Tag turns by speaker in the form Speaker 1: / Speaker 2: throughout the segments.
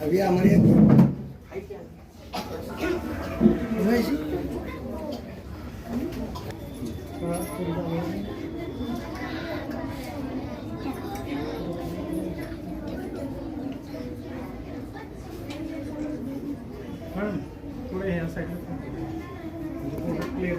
Speaker 1: अभी हमारे
Speaker 2: पुढे ह्या साईडला क्लिअर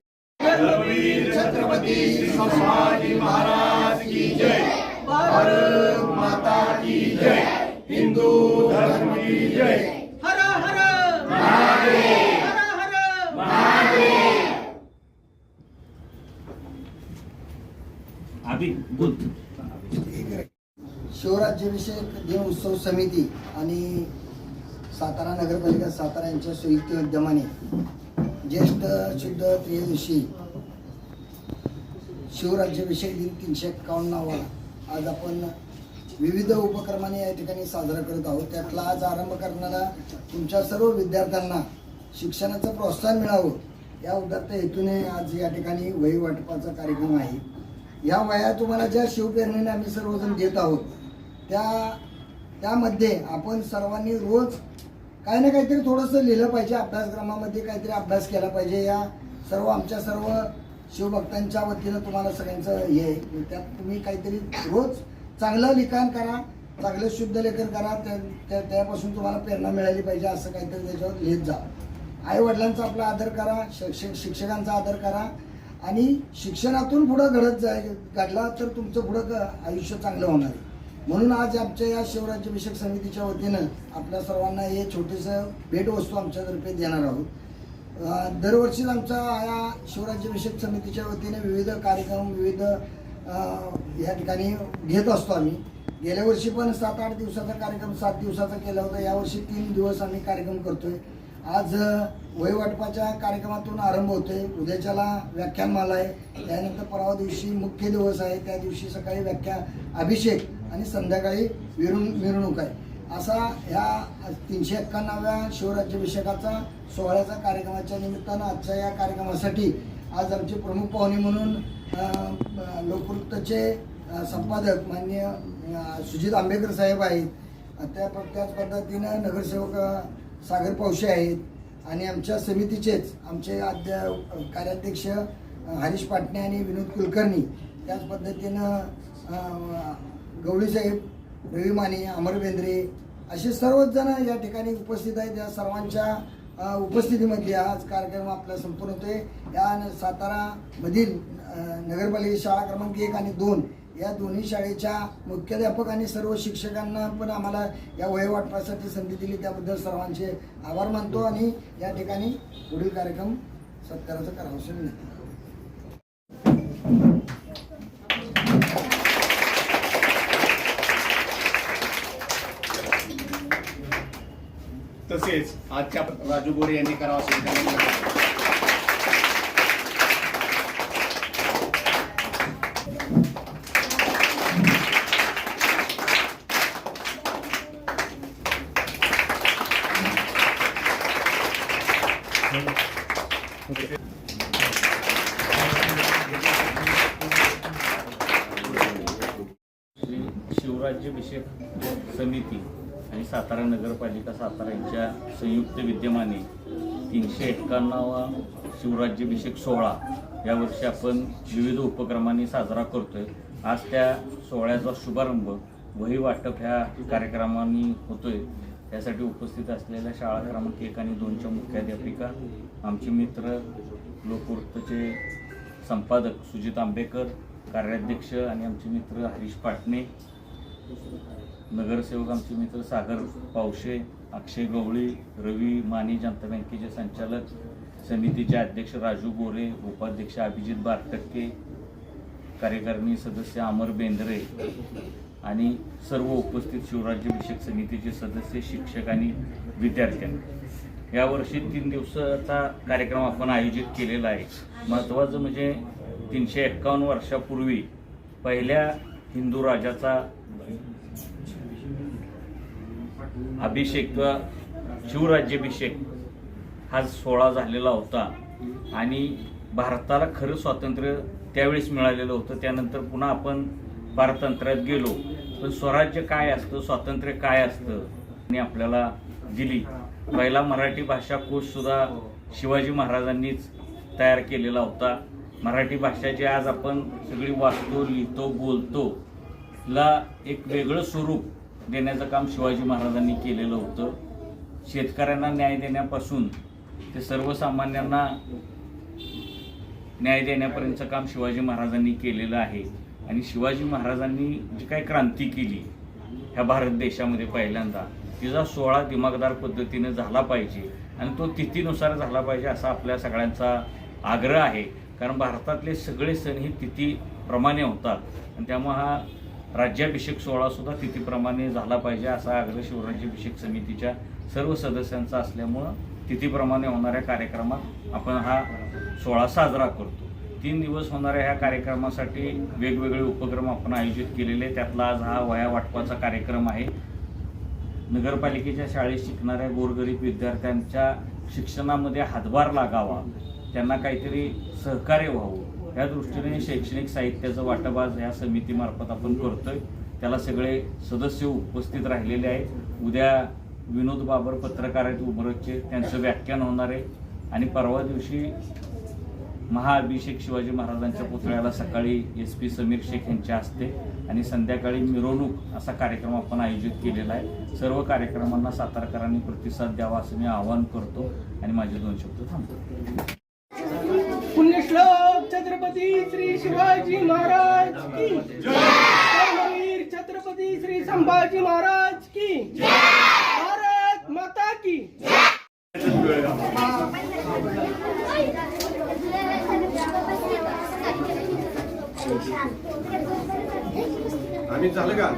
Speaker 3: अभि बोल
Speaker 1: शिवराज्याभिषेक दिन उत्सव समिती आणि सातारा नगरपालिका सातारा यांच्या संयुक्त उद्यमाने ज्येष्ठ शुद्ध त्रयोदशी शिवराज्याभिषेक दिन तीनशे एक्कावन्नावा आज आपण विविध उपक्रमाने या ठिकाणी साजरा करत आहोत. त्यातला आज आरंभ करणारा तुमच्या सर्व विद्यार्थ्यांना शिक्षणाचं प्रोत्साहन मिळावं या उदात्त हेतूने आज या ठिकाणी वही वाटपाचा कार्यक्रम आहे. या वया तुम्हाला ज्या शिवप्रेरणेने आम्ही सर्वजण देत आहोत त्या त्यामध्ये आपण सर्वांनी रोज काही ना काहीतरी थोडंसं लिहिलं पाहिजे अभ्यासक्रमामध्ये काहीतरी अभ्यास केला पाहिजे. या सर्व आमच्या सर्व शिवभक्तांच्या वतीनं तुम्हाला सगळ्यांचं हे आहे. त्यात तुम्ही काहीतरी रोज चांगलं लिखाण करा चांगलं शुद्ध लेखन करा त्या त्या- त्यापासून तुम्हाला प्रेरणा मिळाली पाहिजे असं काहीतरी त्याच्यावर लिहित जा. आई वडिलांचा आपला आदर करा शिक्षक शिक्षकांचा आदर करा. आणि शिक्षणातून पुढं घडत जाय घडला तर तुमचं पुढं क- आयुष्य चांगलं होणार आहे. म्हणून आज आमच्या या शिवराज्याभिषेक समितीच्या वतीनं आपल्या सर्वांना हे छोटेसं भेटवस्तू आमच्यातर्फे देणार आहोत. दरवर्षीच आमचा या शिवराज्याभिषेक समितीच्या वतीने विविध कार्यक्रम विविध या ठिकाणी घेत असतो आम्ही. गेल्या वर्षी पण सात आठ दिवसाचा कार्यक्रम सात दिवसाचा केला होता. यावर्षी तीन दिवस आम्ही कार्यक्रम करतोय. आज वयवाटपाच्या वहीवाटपाच्या कार्यक्रमातून आरंभ होतोय. उद्याच्याला व्याख्यानमाला आहे. त्यानंतर परवा दिवशी मुख्य दिवस आहे. त्या दिवशी सकाळी व्याख्या अभिषेक आणि संध्याकाळी मिरवणूक आहे. असा ह्या तीनशे एक्क्याण्णव्या शिवराज्याभिषेकाचा सोहळ्याचा कार्यक्रमाच्या निमित्तानं आजच्या या कार्यक्रमासाठी आज आमचे प्रमुख पाहुणे म्हणून लोकवृत्तचे संपादक मान्य सुजित आंबेकर साहेब आहेत. त्या त्याच पद्धतीनं नगरसेवक सागर पावशे आहेत. आणि आमच्या समितीचेच आमचे अध्या कार्याध्यक्ष हरीश पाटणे आणि विनोद कुलकर्णी. त्याच पद्धतीनं अं, गवळीसाहेब रवी माने अमर बेंद्रे असे सर्वच जण या ठिकाणी उपस्थित आहेत. या सर्वांच्या उपस्थितीमध्ये आज कार्यक्रम आपला संपूर्ण होतोय. या न- सातारामधील नगरपालिका शाळा क्रमांक एक आणि दोन या दोन्ही शाळेच्या मुख्याध्यापक आणि सर्व शिक्षकांना पण आम्हाला या वय वाटपासाठी संधी दिली. त्याबद्दल सर्वांचे आभार मानतो आणि या ठिकाणी पुढील कार्यक्रम सत्काराचा करावंसं मिळतो.
Speaker 4: तसेच आजच्या राजू गोरे यांनी करावा
Speaker 3: श्री शिवराज्याभिषेक समिती. सातारा नगरपालिका सातारा यांच्या संयुक्त विद्यमाने तीनशे एक्कावन्नावा शिवराज्याभिषेक सोहळा यावर्षी आपण विविध उपक्रमांनी साजरा करतोय. आज त्या सोहळ्याचा शुभारंभ वही वाटप ह्या कार्यक्रमांनी होतोय. त्यासाठी उपस्थित असलेल्या शाळा क्रमांक एक आणि दोनच्या मुख्याध्यापिका आमचे मित्र लोकवृत्तचे संपादक सुजित आंबेकर कार्याध्यक्ष आणि आमचे मित्र हरीश पाटणे नगरसेवक आमचे मित्र सागर पावशे अक्षय गवळी रवी माने जनता बँकेचे संचालक समितीचे अध्यक्ष राजू गोरे उपाध्यक्ष अभिजित बारटक्के कार्यकारिणी सदस्य अमर बेंद्रे आणि सर्व उपस्थित शिवराज्याभिषेक समितीचे सदस्य शिक्षक आणि विद्यार्थ्यांनी. यावर्षी तीन दिवसाचा कार्यक्रम आपण आयोजित केलेला आहे. महत्त्वाचं म्हणजे तीनशे एक्कावन्न वर्षापूर्वी पहिल्या हिंदू राजाचा अभिषेक किंवा शिवराज्याभिषेक हा सोहळा झालेला होता. आणि भारताला खरं स्वातंत्र्य त्यावेळेस मिळालेलं होतं. त्यानंतर पुन्हा आपण पारतंत्र्यात गेलो. पण स्वराज्य काय असतं? स्वातंत्र्य काय असतं? आणि आपल्याला दिली. पहिला मराठी भाषा कोशसुद्धा शिवाजी महाराजांनीच तयार केलेला होता. मराठी भाषा जी आज आपण सगळी वाचतो लिहितो बोलतो ला एक वेगळं स्वरूप देण्याचं काम शिवाजी महाराजांनी केलेलं होतं. शेतकऱ्यांना न्याय देण्यापासून ते सर्वसामान्यांना न्याय देण्यापर्यंतचं काम शिवाजी महाराजांनी केलेलं आहे. आणि शिवाजी महाराजांनी जी काही क्रांती केली ह्या भारत देशामध्ये पहिल्यांदा तिचा सोहळा दिमागदार पद्धतीने झाला पाहिजे. आणि तो तिथीनुसार झाला पाहिजे असा आपल्या सगळ्यांचा आग्रह आहे. कारण भारतातले सगळे सण हे तिथीप्रमाणे होतात. आणि त्यामुळे हा राज्याभिषेक सोहळा सुद्धा तिथीप्रमाणे झाला पाहिजे असा आग्रह शिवराज्याभिषेक समितीच्या सर्व सदस्यांचा असल्यामुळं तिथीप्रमाणे होणाऱ्या कार्यक्रमात आपण हा सोहळा साजरा करतो. तीन दिवस होणाऱ्या ह्या कार्यक्रमासाठी वेगवेगळे उपक्रम आपण आयोजित केलेले त्यातला आज हा वया वाटपाचा कार्यक्रम आहे. नगरपालिकेच्या शाळेत शिकणाऱ्या गोरगरीब विद्यार्थ्यांच्या शिक्षणामध्ये हातभार लागावा. त्यांना काहीतरी सहकार्य व्हावं. या दृष्टीने शैक्षणिक साहित्याचं वाटप आज ह्या समितीमार्फत आपण करतोय. त्याला सगळे सदस्य उपस्थित राहिलेले आहेत. उद्या विनोद बाबर पत्रकार आहेत उमरजचे त्यांचं व्याख्यान होणार आहे. आणि परवा दिवशी महाअभिषेक शिवाजी महाराजांच्या पुतळ्याला सकाळी एस पी समीर शेख यांच्या हस्ते आणि संध्याकाळी मिरवणूक असा कार्यक्रम आपण आयोजित केलेला आहे. सर्व कार्यक्रमांना सातारकरांनी प्रतिसाद द्यावा असं मी आवाहन करतो. आणि माझे दोन शब्द थांबतो.
Speaker 5: छत्रपती श्री शिवाजी महाराज की धर्मवीर छत्रपती श्री संभाजी महाराज की भारत माता की
Speaker 6: आणि झालं का?